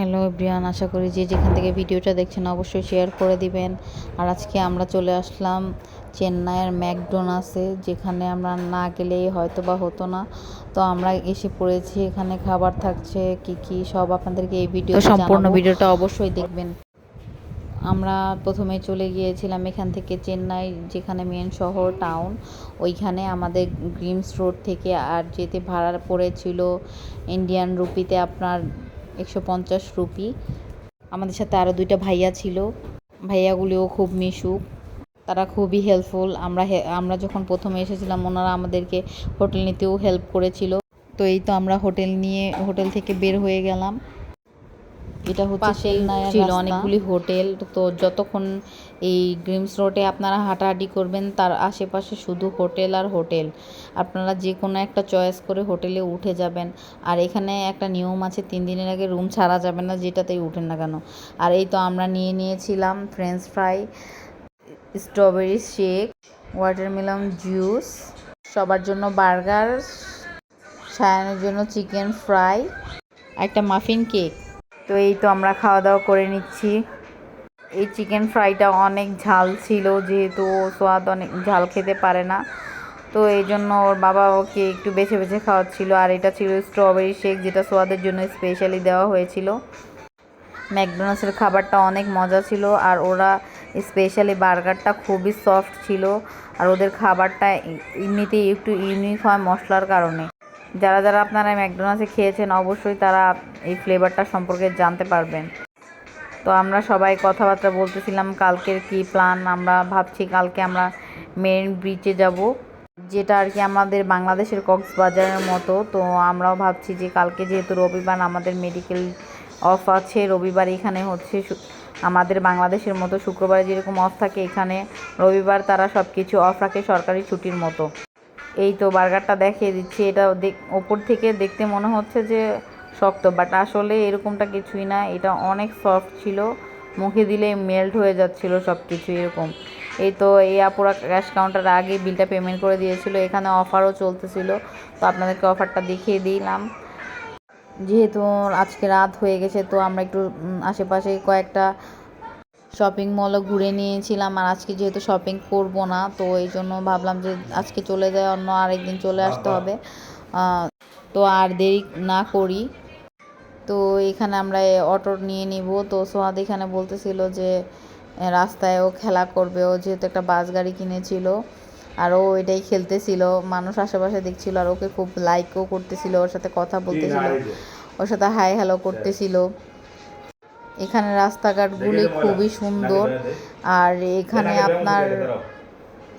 Hello Brian আশা করি যে যেখান থেকে ভিডিওটা দেখছেন অবশ্যই শেয়ার করে দিবেন। আর আজকে আমরা চলে আসলাম চেন্নাইয়ের ম্যাকডোনাসে যেখানে আমরা না গেলেই হয়তো বা হতো না। তো আমরা এসে পড়েছি এখানে খাবার থাকছে কি কি সব আপনাদেরকে এই ভিডিও সম্পূর্ণ ভিডিওটা অবশ্যই দেখবেন। আমরা প্রথমে চলে গিয়েছিলাম এখান থেকে চেন্নাই যেখানে মেন শহর টাউন ওইখানে আমাদের গ্রিমস রোড থেকে আর যেতে ভাড়া পড়েছিল ইন্ডিয়ান রুপিতে আপনার একশো পঞ্চাশ রুপি। আমাদের সাথে আরও দুইটা ভাইয়া ছিল। ভাইয়াগুলিও খুব মিশুক। তারা খুবই হেল্পফুল আমরা আমরা যখন প্রথমে এসেছিলাম, ওনারা আমাদেরকে হোটেল নিতেও হেল্প করেছিল। তো এই তো আমরা হোটেল নিয়ে হোটেল থেকে বের হয়ে গেলাম। এটা হচ্ছে সেই ছিল অনেকগুলি হোটেল। তো যতক্ষণ এই গ্রিমস রোডে আপনারা হাঁটাহাঁটি করবেন তার আশেপাশে শুধু হোটেল আর হোটেল। আপনারা যে কোনো একটা চয়েস করে হোটেলে উঠে যাবেন। আর এখানে একটা নিয়ম আছে তিন দিনের আগে রুম ছাড়া যাবে না যেটাতেই উঠেন না কেন। আর এই তো আমরা নিয়ে নিয়েছিলাম french fry strawberry shake watermelon juice সবার জন্য বার্গার সায়ানোর জন্য চিকেন ফ্রাই একটা মাফিন কেক। তো এই তো আমরা খাওয়া দাওয়া করে নিচ্ছি। এই চিকেন ফ্রাইটা অনেক ঝাল ছিল, যেহেতু ও সোয়াদ অনেক ঝাল খেতে পারে না। তো এই জন্য ওর বাবা ওকে একটু বেছে বেছে খাওয়াচ্ছিল, আর এটা ছিল স্ট্রবেরি শেক যেটা সোয়াদের জন্য স্পেশালি দেওয়া হয়েছিল। ম্যাকডোনাল্ডসের খাবারটা অনেক মজা ছিল, আর ওরা স্পেশালি বার্গারটা খুবই সফট ছিল, আর ওদের খাবারটা এমনিতেই একটু ইউনিক হয় মশলার কারণে। যারা যারা আপনারা ম্যাকডোনাল্ডসে খেয়েছেন, অবশ্যই তারা এই ফ্লেভারটা সম্পর্কে জানতে পারবেন। তো আমরা সবাই কথাবার্তা বলতেছিলাম, কালকের কি প্ল্যান আমরা ভাবছি কালকে আমরা মেন ব্রিজে যাব। যেটা আর কি আমাদের বাংলাদেশের কক্সবাজারের মতো। তো আমরাও ভাবছি যে কালকে যেহেতু রবিবার আমাদের মেডিকেল অফ আছে, রবিবার এখানে হচ্ছে আমাদের বাংলাদেশের মতো শুক্রবারে যেরকম অফ থাকে, এখানে রবিবার তারা সব কিছু অফ রাখে সরকারি ছুটির মতো। এই তো বার্গারটা দেখিয়ে দিচ্ছি। এটা ওপর থেকে দেখতে মনে হচ্ছে যে শক্ত বাট আসলে এরকমটা কিছুই না। এটা অনেক সফট ছিল। মুখে দিলে মেল্ট হয়ে যাচ্ছিল সব কিছু এরকম। এই তো এই আপুরা ক্যাশ কাউন্টার আগে বিলটা পেমেন্ট করে দিয়েছিল। এখানে অফারও চলতেছিল। তো আপনাদেরকে অফারটা দেখিয়ে দিলাম। যেহেতু আজকে রাত হয়ে গেছে, তো আমরা একটু আশেপাশে কয়েকটা শপিং মলও ঘুরে নিয়েছিলাম আর আজকে যেহেতু শপিং করব না তো এই জন্য ভাবলাম যে আজকে চলে যায় অন্য আরেকদিন চলে আসতে হবে। তো আর দেরি না করি। তো এখানে আমরা অটো নিয়ে নিব। তো সোহাদ এখানে বলতেছিল যে রাস্তায় ও খেলা করবে। ও যেহেতু একটা বাস গাড়ি কিনেছিল আর ও এটাই খেলতেছিল। মানুষ আশেপাশে দেখছিল আর ওকে খুব লাইকও করতেছিল ওর সাথে কথা বলতেছিল ওর সাথে হাই হ্যালো করতেছিল। এখানে রাস্তাঘাটগুলি খুবই সুন্দর। আর এখানে আপনার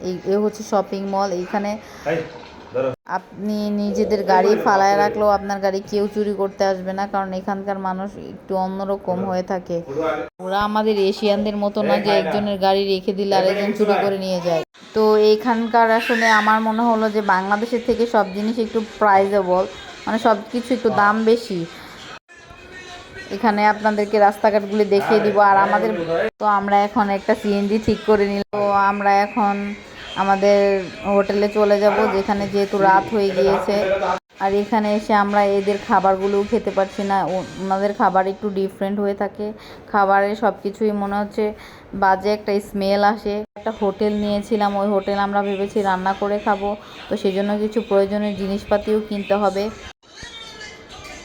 এই এ হচ্ছে শপিং মল এইখানে আপনি নিজেদের গাড়ি ফালায় রাখলেও আপনার গাড়ি কেউ চুরি করতে আসবে না কারণ এখানকার মানুষ একটু অন্যরকম হয়ে থাকে। ওরা আমাদের এশিয়ানদের মতো না যে একজনের গাড়ি রেখে দিলে আরেকজন চুরি করে নিয়ে যায়। তো এইখানকার আসলে আমার মনে হলো যে বাংলাদেশের থেকে সব জিনিস একটু প্রাইজেবল মানে সব কিছু একটু দাম বেশি। এখানে আপনাদেরকে রাস্তাঘাটগুলি দেখিয়ে দিব আর আমাদের তো আমরা এখন একটা সিএনজি ঠিক করে নিলাম। তো আমরা এখন আমাদের হোটেলে চলে যাব, যেখানে যেহেতু রাত হয়ে গিয়েছে। আর এখানে এসে আমরা এদের খাবারগুলোও খেতে পারছি না। ওনাদের খাবার একটু ডিফারেন্ট হয়ে থাকে। খাবারে সব কিছুই মনে হচ্ছে বাজে একটা স্মেল আসে। একটা হোটেল নিয়েছিলাম, ওই হোটেল আমরা ভেবেছি রান্না করে খাব। তো সেই জন্য কিছু প্রয়োজনীয় জিনিসপাতিও কিনতে হবে।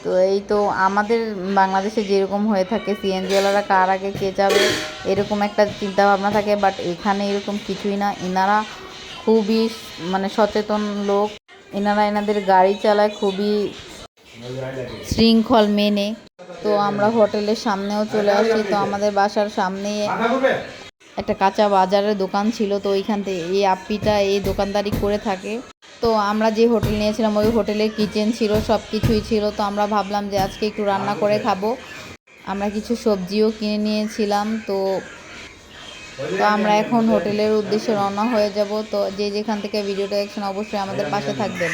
তো এই তো আমাদের বাংলাদেশে যেরকম হয়ে থাকে সিএনজিওয়ালারা কার আগে কে যাবে, এরকম একটা চিন্তা ভাবনা থাকে বাট এখানে এরকম কিছুই না। এনারা খুবই মানে সচেতন লোক। এনারা এনাদের গাড়ি চালায় খুবই শৃঙ্খল মেনে। তো আমরা হোটেলের সামনেও চলে আসি, তো আমাদের বাসার সামনেই একটা কাঁচা বাজারের দোকান ছিল তো ওইখান থেকে এই আপ্পিটা এই দোকানদারি করে থাকে। তো আমরা যে হোটেল নিয়েছিলাম ওই হোটেলের কিচেন ছিল সব কিছুই ছিল। তো আমরা ভাবলাম যে আজকে একটু রান্না করে খাব। আমরা কিছু সবজিও কিনে নিয়েছিলাম তো তো আমরা এখন হোটেলের উদ্দেশ্যে রওনা হয়ে যাব। তো যে যেখান থেকে ভিডিওটা দেখছেন অবশ্যই আমাদের পাশে থাকবেন।